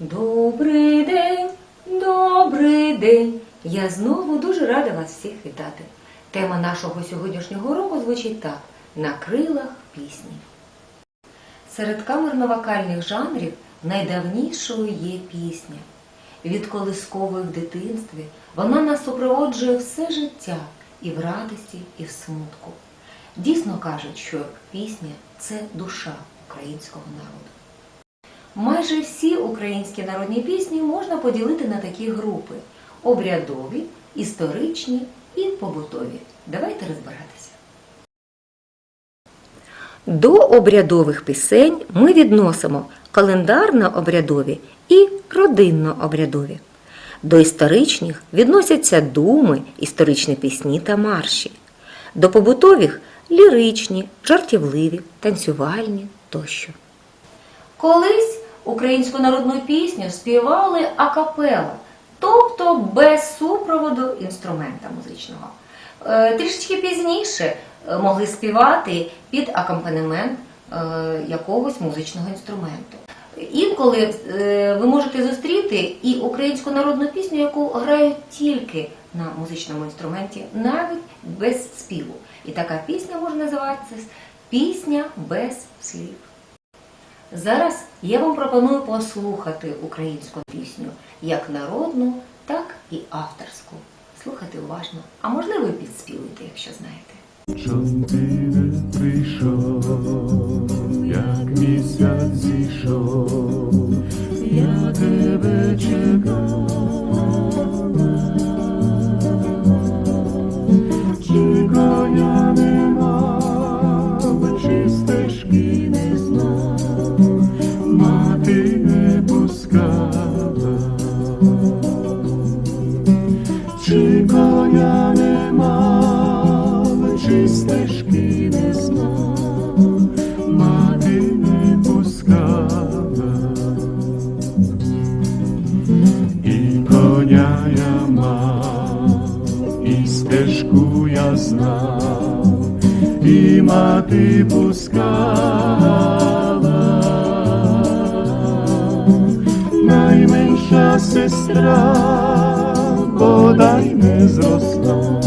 Добрий день, добрий день. Я знову дуже рада вас всіх вітати. Тема нашого сьогоднішнього уроку звучить так: на крилах пісні. Серед камерно-вокальних жанрів найдавнішою є пісня. Від колискової в дитинстві вона нас супроводжує все життя і в радості, і в смутку. Дійсно кажуть, що пісня це душа українського народу. Майже всі українські народні пісні можна поділити на такі групи: обрядові, історичні і побутові. Давайте розбиратися. До обрядових пісень ми відносимо календарно-обрядові і родинно-обрядові. До історичних відносяться думи, історичні пісні та марші. До побутових ліричні, жартівливі, танцювальні тощо. Колись українську народну пісню співали акапела, тобто без супроводу інструмента музичного. Е, Трішечки пізніше е, могли співати під акомпанемент е, якогось музичного інструменту. Інколи ви можете зустріти і українську народну пісню, яку грають тільки на музичному інструменті, навіть без співу. І така пісня може називатися пісня без слів. Зараз я вам пропоную послухати українську пісню як народну, так і авторську. Слухайте уважно, а можливо і підспівуйте, якщо знаєте. Чом ти не прийшов, як місяць зійшов, я тебе чекала, сестра, бодай не зросла,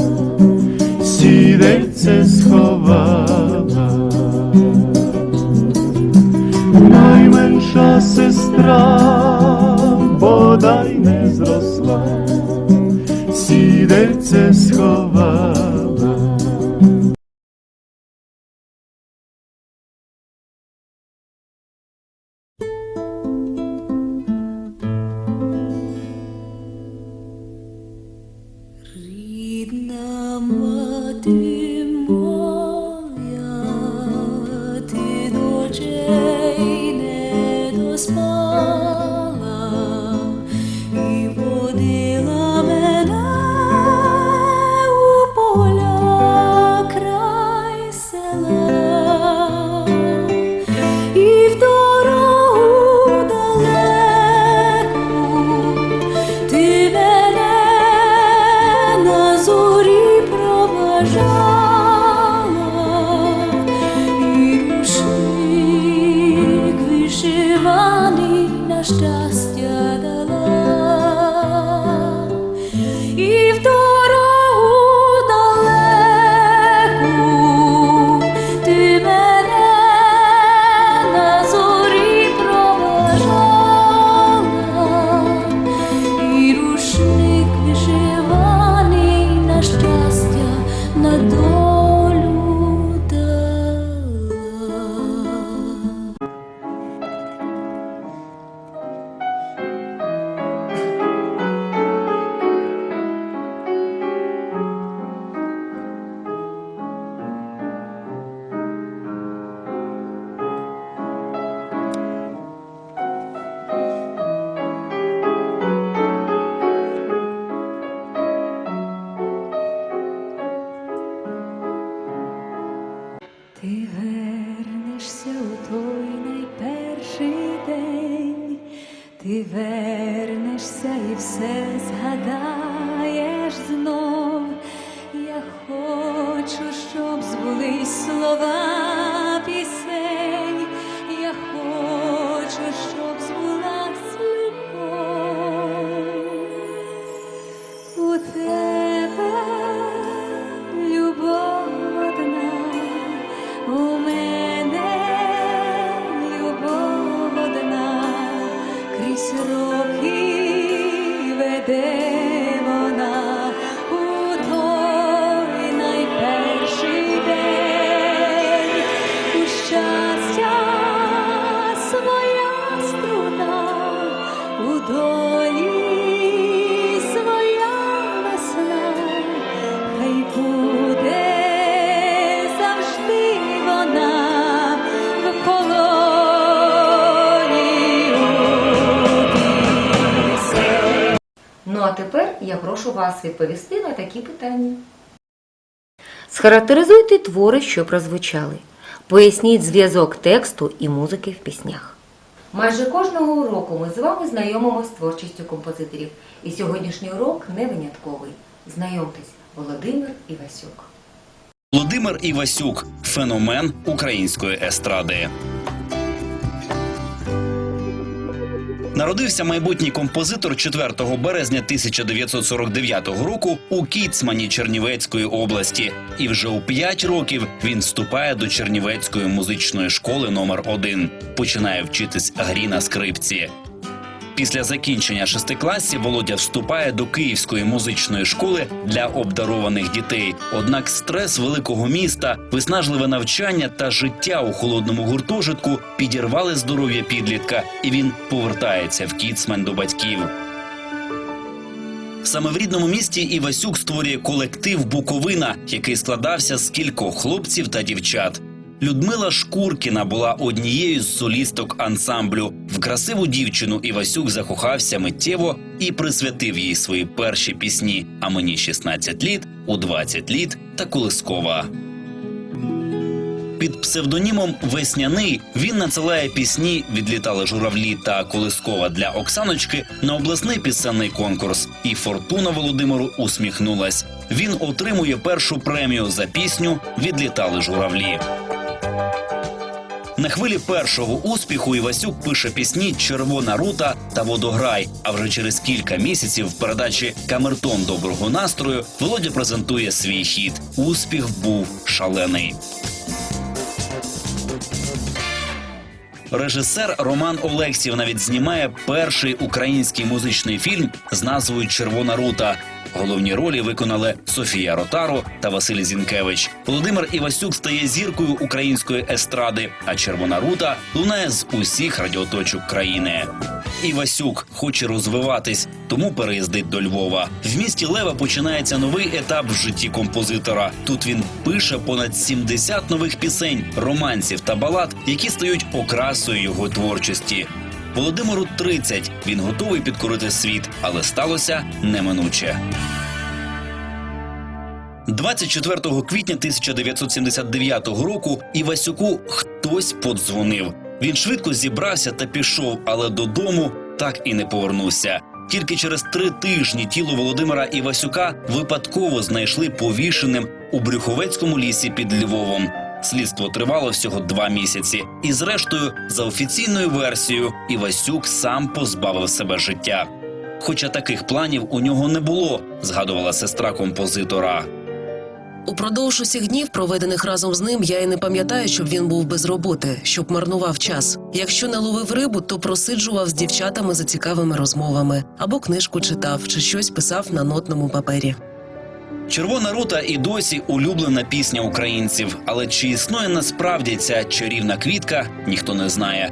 сідельце сховала, найменша сестра, бодай не зросла, сідельце сховала. щастя дала, А тепер я прошу вас відповісти на такі питання. Схарактеризуйте твори, що прозвучали. Поясніть зв'язок тексту і музики в піснях. Майже кожного уроку ми з вами знайомимося з творчістю композиторів. І сьогоднішній урок не винятковий. Знайомтесь, Володимир Івасюк. Володимир Івасюк феномен української естради. Народився майбутній композитор 4 березня 1949 року у Кіцмані Чернівецької області. І вже у 5 років він вступає до Чернівецької музичної школи номер 1 Починає вчитись грі на скрипці. Після закінчення шести класів Володя вступає до Київської музичної школи для обдарованих дітей. Однак стрес великого міста, виснажливе навчання та життя у холодному гуртожитку підірвали здоров'я підлітка, і він повертається в Кіцмен до батьків. Саме в рідному місті Івасюк створює колектив Буковина, який складався з кількох хлопців та дівчат. Людмила Шкуркіна була однією з солісток ансамблю. В красиву дівчину Івасюк закохався миттєво і присвятив їй свої перші пісні. А мені 16 літ, у 20 літ та колискова. Під псевдонімом Весняний він надсилає пісні Відлітали журавлі та Колискова для Оксаночки на обласний пісенний конкурс. І Фортуна Володимиру усміхнулась. Він отримує першу премію за пісню Відлітали журавлі. На хвилі першого успіху Івасюк пише пісні Червона рута та Водограй. А вже через кілька місяців в передачі Камертон доброго настрою Володя презентує свій хіт. Успіх був шалений. Режисер Роман Олексів навіть знімає перший український музичний фільм з назвою Червона рута. Головні ролі виконали Софія Ротаро та Василь Зінкевич. Володимир Івасюк стає зіркою української естради, а Червона рута лунає з усіх радіоточок країни. Івасюк хоче розвиватись, тому переїздить до Львова. В місті Лева починається новий етап в житті композитора. Тут він пише понад 70 нових пісень, романсів та балад, які стають окрасою його творчості. Володимиру 30, Він готовий підкорити світ, але сталося неминуче. 24 квітня 1979 року Івасюку хтось подзвонив. Він швидко зібрався та пішов, але додому так і не повернувся. Тільки через три тижні тіло Володимира Івасюка випадково знайшли повішеним у Брюховецькому лісі під Львовом. Слідство тривало всього два місяці, і зрештою, за офіційною версією, Івасюк сам позбавив себе життя. Хоча таких планів у нього не було, згадувала сестра композитора. Упродовж усіх днів, проведених разом з ним, я і не пам'ятаю, щоб він був без роботи, щоб марнував час. Якщо не ловив рибу, то просиджував з дівчатами за цікавими розмовами або книжку читав, чи щось писав на нотному папері. Червона рута і досі улюблена пісня українців, але чи існує насправді ця чарівна квітка, ніхто не знає.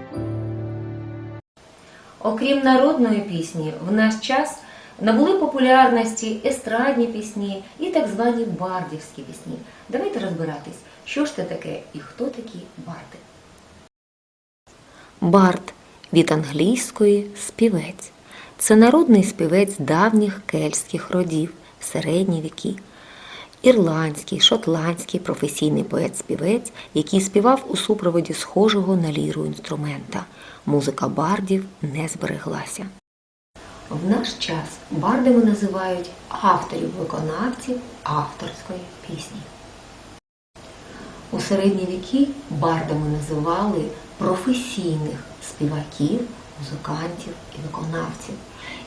Окрім народної пісні, в наш час набули популярності естрадні пісні і так звані бардівські пісні. Давайте розбиратись, що ж це таке і хто такі барди. Бард від англійської співець. Це народний співець давніх кельтських родів в середні віки. Ірландський, шотландський професійний поет-співець, який співав у супроводі схожого на ліру інструмента. Музика бардів не збереглася. В наш час бардами називають авторів-виконавців авторської пісні. У середні віки бардами називали професійних співаків, музикантів і виконавців.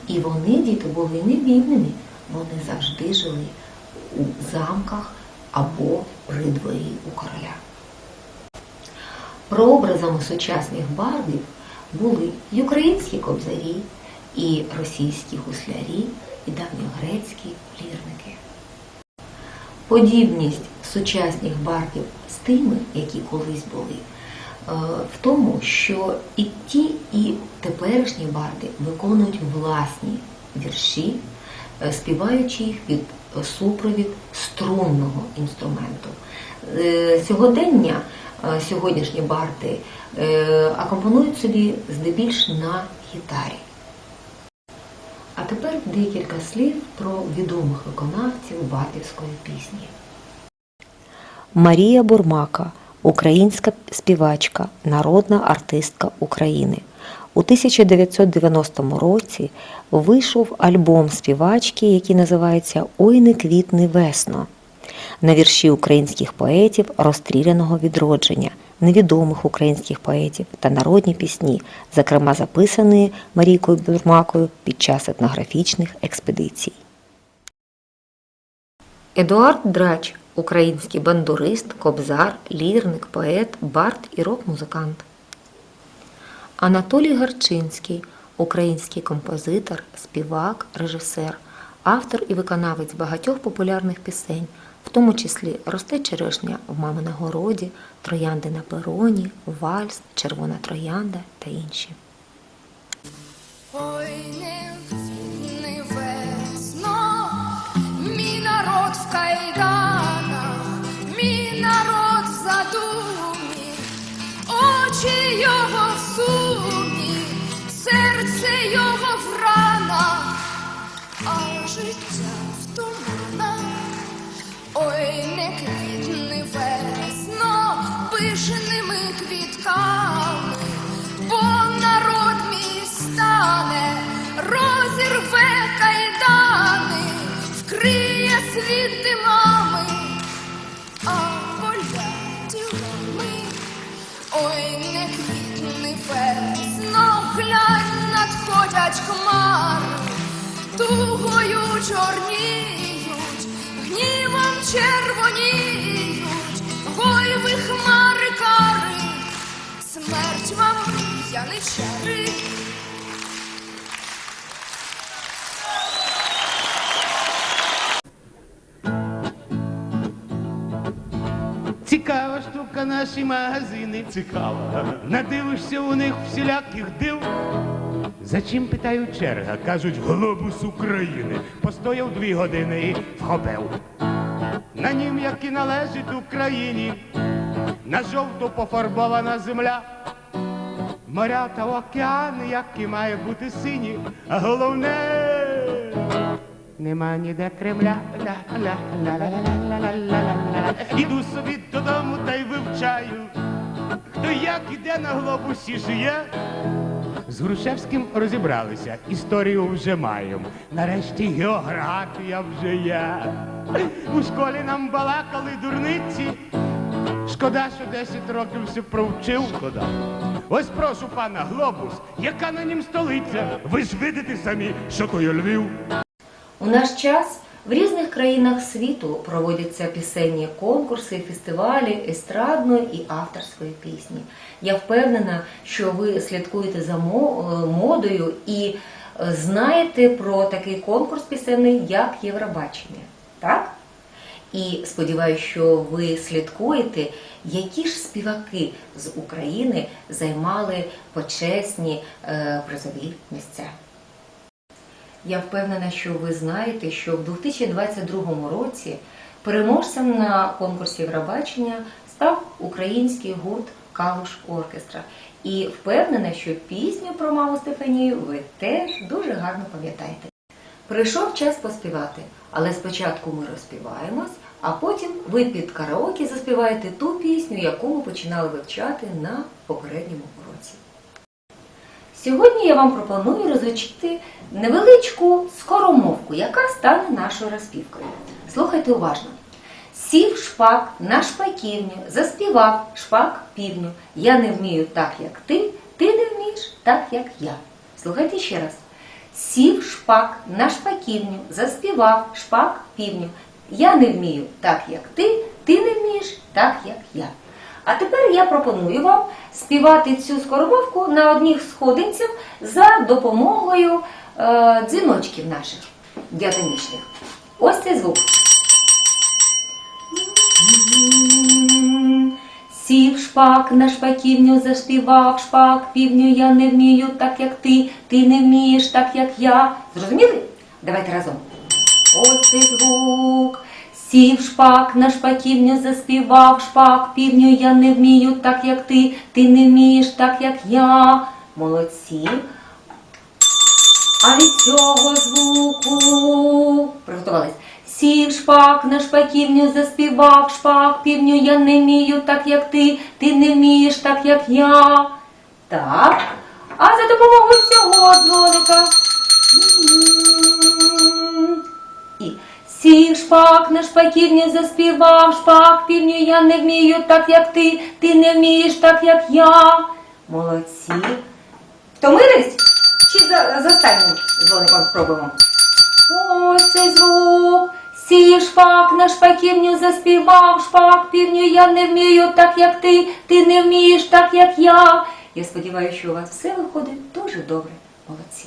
І вони, діти, були не бідними, вони завжди жили у замках або при дворі у короля. Прообразами сучасних бардів були і українські кобзарі, і російські гуслярі, і давньогрецькі лірники. Подібність сучасних бардів з тими, які колись були, е, в тому, що і ті, і теперішні барди виконують власні вірші, е, співаючи їх під супровід струнного інструменту. Е, Сьогодення, е, сьогоднішні барди е, акомпонують собі здебільш на гітарі. А тепер декілька слів про відомих виконавців бардівської пісні. Марія Бурмака, українська співачка, народна артистка України. У 1990 році вийшов альбом співачки, який називається Ой не квітни весно на вірші українських поетів розстріляного відродження, невідомих українських поетів та народні пісні, зокрема записані Марійкою Бурмакою під час етнографічних експедицій. Едуард Драч український бандурист, кобзар, лірник, поет, бард і рок-музикант. Анатолій Гарчинський український композитор, співак, режисер, автор і виконавець багатьох популярних пісень, в тому числі Росте черешня в мами на городі, Троянди на пероні, Вальс, Червона троянда та інші. Ой, не весно, мій народ в кайданах, мій народ в задумі, очі його сумі, Б'є його грана, а життя в туманах, ой, не квітне весно пишеними квітками. Надходять хмари, тугою чорніють, гнівом червоніють, гой ви хмари кари, смерть вам яничари. Цікава штука наші магазини. Цікава. Надивишся у них всіляких див. За чим питаю черга? Кажуть, глобус України. Постояв дві години і вхопив. На нім, як і належить Україні, на жовту пофарбована земля. Моря та океани, як і має бути сині, а головне нема ніде Кремля. Іду собі додому та й вивчаю, хто як іде на глобусі жиє. З Грушевським розібралися, історію вже маємо. Нарешті географія вже є. У школі нам балакали дурниці. Шкода, що 10 років все провчив. Шкода. Ось прошу пана глобус, яка на нім столиця? Ви ж видите самі, що тою Львів. У наш час в різних країнах світу проводяться пісенні конкурси, фестивалі естрадної і авторської пісні. Я впевнена, що ви слідкуєте за е, модою і е, знаєте про такий конкурс пісенний, як Євробачення. Так? І сподіваюся, що ви слідкуєте, які ж співаки з України займали почесні е, призові місця. Я впевнена, що ви знаєте, що в 2022 році переможцем на конкурсі Євробачення став український гурт Калуш Оркестра. І впевнена, що пісню про маму Стефанію ви теж дуже гарно пам'ятаєте. Прийшов час поспівати, але спочатку ми розпіваємось, а потім ви під караоке заспіваєте ту пісню, яку ми починали вивчати на попередньому уроці. Сьогодні я вам пропоную розучити невеличку скоромовку, яка стане нашою розпівкою. Слухайте уважно. Сів шпак на шпаківню, заспівав шпак півню. Я не вмію так, як ти, ти не вмієш так, як я. Слухайте ще раз. Сів шпак на шпаківню, заспівав шпак півню. Я не вмію так, як ти, ти не вмієш так, як я. А тепер я пропоную вам співати цю скоромовку на одніх сходинцях за допомогою е, дзвіночків наших діатонічних. Ось цей звук. Сів шпак на шпаківню, заспівав шпак півню, я не вмію так, як ти, ти не вмієш так, як я. Зрозуміли? Давайте разом. Ось цей звук. Сів шпак на шпаківню, заспівав шпак півню, я не вмію так, як ти, ти не вмієш так, як я. Молодці. А від цього звуку приготувались. Сів шпак на шпаківню заспівав шпак, півню я не вмію так, як ти, ти не вмієш так, як я. Так. А за допомогою цього дзвоника. І сів шпак на шпаківню заспівав шпак, півню я не вмію так, як ти, ти не вмієш так, як я. Молодці. Втомились? Чи за, за останнім дзвоником спробуємо? Ось цей звук. Сів шпак на шпаківню заспівав шпак, півню я не вмію так, як ти, ти не вмієш так, як я. Я сподіваюся, що у вас все виходить дуже добре. Молодці.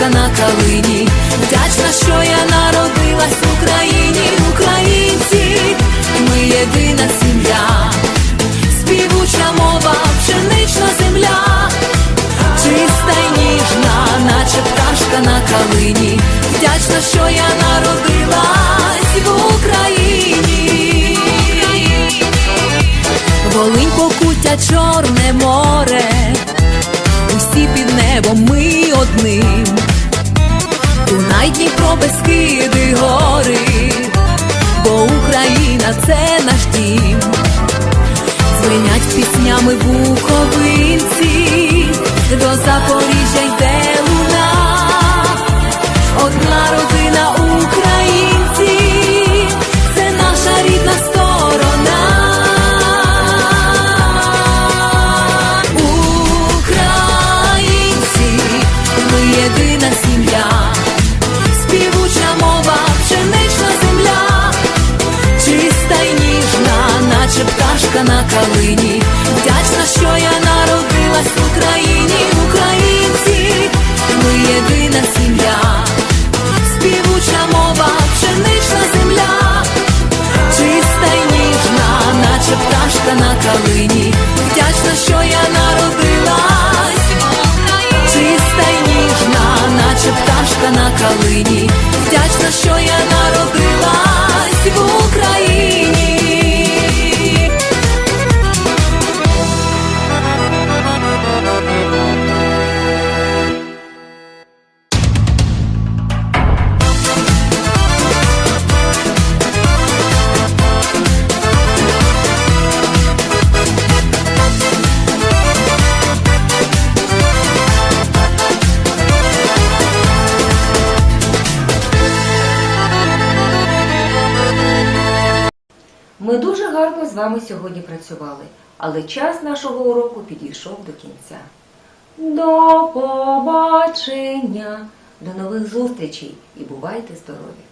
Наче на калині. Вдячна, що я народилась в Україні, українці, ми єдина сім'я, співуча мова, пшенична земля, чиста й ніжна, наче пташка на калині. Вдячна, що я народилась в Україні. Волинь покуття, чорне море, усі під небом ми одним. Дунай, Дніпро, безкиди гори, бо Україна це наш дім. звинять піснями буковинці, до Запоріжжя калині. Вами сьогодні працювали, але час нашого уроку підійшов до кінця. До побачення, до нових зустрічей і бувайте здорові!